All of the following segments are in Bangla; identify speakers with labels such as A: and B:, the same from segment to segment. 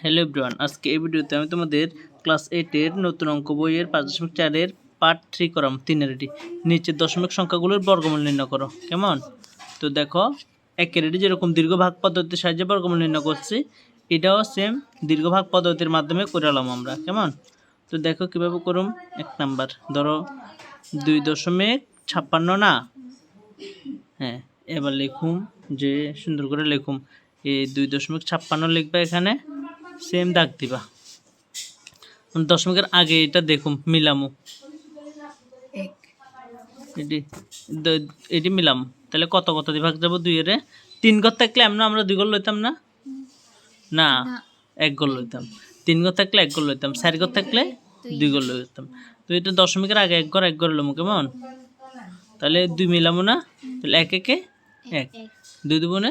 A: হ্যালো এভরিওয়ান, আজকে এই ভিডিওতে আমি তোমাদের ক্লাস এইটের নতুন অঙ্ক বইয়ের পাঁচ দশমিক চারের পার্ট থ্রি করাম তিনের এটি। নিচের দশমিক সংখ্যাগুলোর বর্গমূল নির্ণয় করো, কেমন? তো দেখো, একের এটি যেরকম দীর্ঘ ভাগ পদ্ধতির সাহায্যে বর্গমূল নির্ণয় করছি, এটাও সেম দীর্ঘ ভাগ পদ্ধতির মাধ্যমে করালাম আমরা, কেমন? তো দেখো কীভাবে করুম, এক নাম্বার, ধরো দুই দশমিক ছাপ্পান্ন না? হ্যাঁ এবার লিখুম যে সুন্দর করে লিখুম, এই দুই দশমিক ছাপ্পান্ন লিখবা এখানে সেম দাগ দিবা। দশমিকের আগে এটা দেখুম মিলামু। এটি এটি মিলাম। তাহলে কত কত দিয়ে ভাগ যাব দুই এর তিন ঘর থাকলে আমরা আমরা দুই ঘর লইতাম না? না এক গোল লইতাম। তিন ঘর থাকলে এক গোল লইতাম চার ঘর থাকলে দুই গোল লইতাম। তো এটা দশমিকের আগে এক ঘর এক ঘর লমু কেমন? তাহলে দুই মিলামো না? তাহলে এক। একে এক। দুই দুগুণে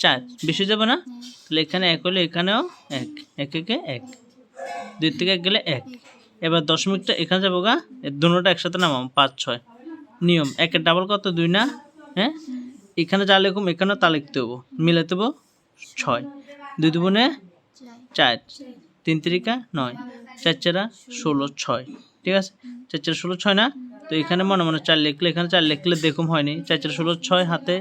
A: চার। বেশি যাবে না? তাহলে এখানে এক হলে এখানেও এক। এক একে এক। দুই থেকে এক গেলে এক। এবার দশমিকটা এখানে যাব গা। দুটোটা একসাথে নামাম পাঁচ ছয়। নিয়ম একের ডাবল কত? দুই না? হ্যাঁ? এখানে যা লিখুম এখানেও তা লিখতে হব। মিলাতে হব ছয়। দুই
B: চার
A: চার। তিন তিরিকা নয়। চার চারা ষোলো ছয়। ঠিক আছে? চার চার ষোলো ছয় না? তো এখানে মনে মনে চার লিখলে এখানে চার লিখলে দেখুম হয়নি। চার চার ষোলো ছয় হাতে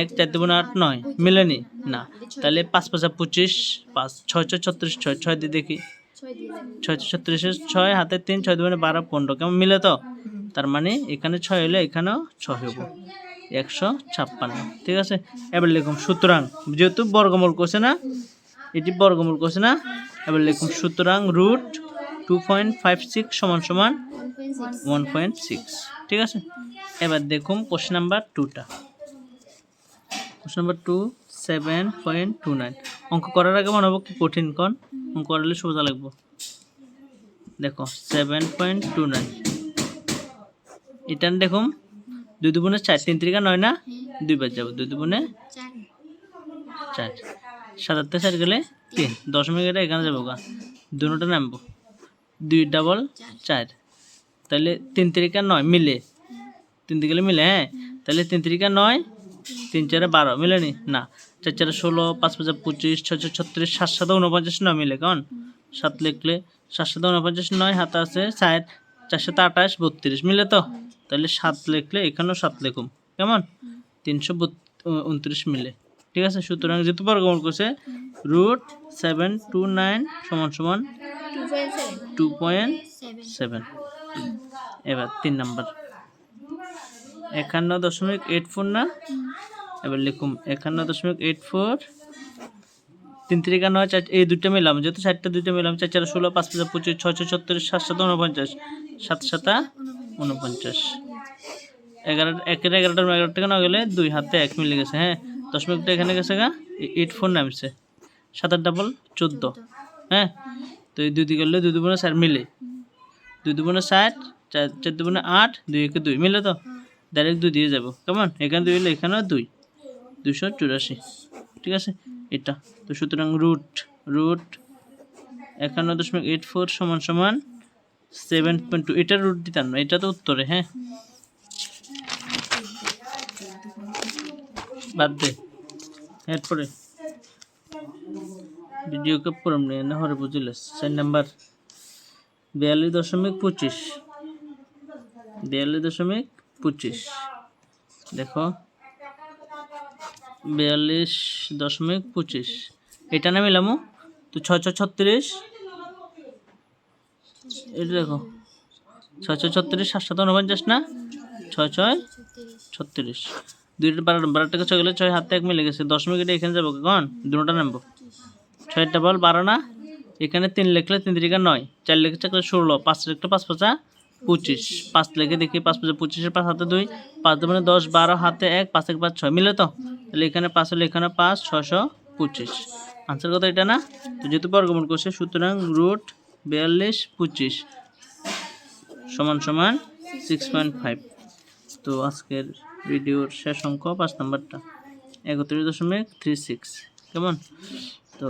A: এক চার দুগুণ আট নয়, মিলেনি? না। তাহলে পাঁচ পাঁচা পঁচিশ, পাঁচ ছয় ছয় ছত্রিশ, ছয় ছয় দিয়ে দেখি।
B: ছয়
A: ছত্রিশের ছয় হাতে তিন, ছয় দুগুণে বারো, পনেরো। কেমন মিলে তো? তার মানে এখানে ছয় হলে এখানেও ছয় হব একশো ছাপ্পান্ন। ঠিক আছে? এবার লিখুন সুতরাং। যেহেতু বর্গমূল করছে না, এটি বর্গমূল করছে না, এবার লিখুন সুতরাং root two point five six সমান সমান
B: ওয়ান পয়েন্ট সিক্স।
A: ঠিক আছে? এবার দেখুন কোশ্চেন নাম্বার টুটা question number two seven point two nine অঙ্ক করার আগে মনে হব কি কঠিন কন অঙ্ক করলে সোজা লাগবো। দেখো সেভেন পয়েন্ট টু নাইন এটা দেখুন, দুই দুগুণে চার, তিন তিরিকা নয় না? দুইবার যাব, দুই দুগুণে
B: চার।
A: সাতাত্তর চার গেলে তিন। দশমিক এটা এখানে যাব গা। দুটোটা নামবো। দুই ডাবল চার। তাহলে তিন তিরিকা নয়, মিলে। তিন দিকে মিলে হ্যাঁ? তাহলে তিন তিরিকা নয় তিন চারে বারো মিলে নি। না চার চারে ষোলো পাঁচ পাঁচে পঁচিশ ছয় ছয় ছত্রিশ সাত সাথে উনপঞ্চাশ নয় মিলে কেমন? সাত লিখলে সাত সাথে উনপঞ্চাশ নয় হাতে আছে চার সাথে আঠাশ বত্রিশ মিলে তো? তাহলে সাত লিখলে এখানেও সাত লিখুম কেমন? তিনশো উনত্রিশ মিলে। ঠিক আছে? সুতরাং যেহেতু বর্গমূল করছে রুট সেভেন টু নাইন সমান সমান
B: টু পয়েন্ট সেভেন
A: এবার তিন নাম্বার। একান্ন দশমিক এইট ফোর না? এবার লিখুম একান্ন দশমিক এইট ফোর তিন তিরিকা নয়, চার, এই দুটো মিলাম, যেহেতু চারটা দুইটা মিলাম, চার চার, ষোলো, পাঁচ পাঁচ, পঁচিশ, ছয় ছয় ছত্রিশ সাত সাত, উনপঞ্চাশ, সাত, সাতা উনপঞ্চাশ। এগারো, একের এগারোটার এগারো টাকা না গেলে দুই হাতে এক মিলে গেছে হ্যাঁ? দশমিকটা এখানে গেছে গা এইট ফোর নামছে। সাত আট ডাবল চোদ্দ হ্যাঁ? তো এই দুই দিকে গেলে দুই দুগুণে চার মিলে। দুই দুগুণে ষাট, চার চার দুগুণে আট, দুই একে দুই, মিলে তো? ডাইরেক্ট দুই দিয়ে যাব। কেমন এখানে দুই হলে এখানেও দুই। দুশো চুরাশি। ঠিক আছে? এটা। তো সুতরাং রুট রুট একান্ন দশমিক এইট ফোর সমান সমান সেভেন পয়েন্ট টু এটা রুট দিতাম না এটা তো উত্তরে হ্যাঁ? বাদ দে। এরপরে ভিডিওকে পুরম নিয়ে না হরে বুঝলে। চার নাম্বার। বিয়াল্লিশ দশমিক পঁচিশ। বিয়াল্লিশ দশমিক পঁচিশ। দেখো, বিয়াল্লিশ দশমিক পঁচিশ। এটা না মিলামো তো ছয় ছত্রিশ। এটা দেখো, ছয় ছত্রিশ সাত সাত উনপঞ্চাশ না? ছয় ছয়
B: ছত্রিশ।
A: দুইটা বারো বারো টাকা ছয় গেলে ছয় হাতে এক মিলে গেছে। দশমিক এটা এখানে যাব কখন দুটোটা নামবো। ছয়টা বল বারো না? এখানে তিন লিখলে তিন তিরিকা নয়। চার লিখে চাকলে ষোলো। পাঁচ লিখলে পাঁচ পাঁচা পঁচিশ। পাঁচ লিখে দেখি, পাঁচ পাঁচা পঁচিশের পাঁচ হাতে দুই, পাঁচ দুগুণে দশ, বারো হাতে এক, পাঁচ এক, পাঁচ ছয়, মিলে তো? তাহলে এখানে পাঁচ হলে এখানে পাঁচ ছশো পঁচিশ। আনসার কথা এটা না? তো যেহেতু বর্গমূল করছে, সুতরাং রুট বিয়াল্লিশ, পঁচিশ সমান সমান সিক্স পয়েন্ট ফাইভ তো আজকের ভিডিওর শেষ অঙ্ক পাঁচ নাম্বারটা, একত্রিশ দশমিক থ্রি সিক্স কেমন? তো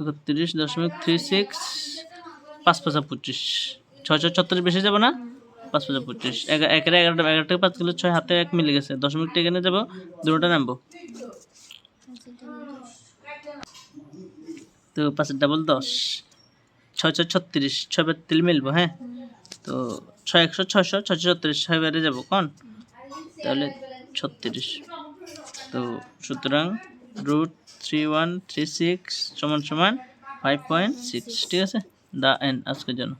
A: একত্রিশ দশমিক থ্রি সিক্স পাঁচ পাঁচা পঁচিশ। ছয় ছয় ছত্রিশ বেশি যাব না? পাঁচ পাঁচা পঁচিশ। একের এগারোটা এগারো থেকে পাঁচ কিলো ছয় হাতে এক মিলে গেছে। দশমিকটা এখানে যাব, দুটোটা নামবো। তো পাঁচের ডাবল দশ। ছয় ছয় ছত্রিশ, ছয় বার তিল মিলবো হ্যাঁ? তো ছয় একশো ছয়শো ছয়শো ছত্রিশ, ছয় বারে যাব, কন? তাহলে ছত্রিশ। তো সুতরাং root three one three six সমান সমান ফাইভ পয়েন্ট সিক্স ঠিক আছে? দা এন্ড আজকের জন্য।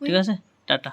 A: ঠিক আছে টাটা।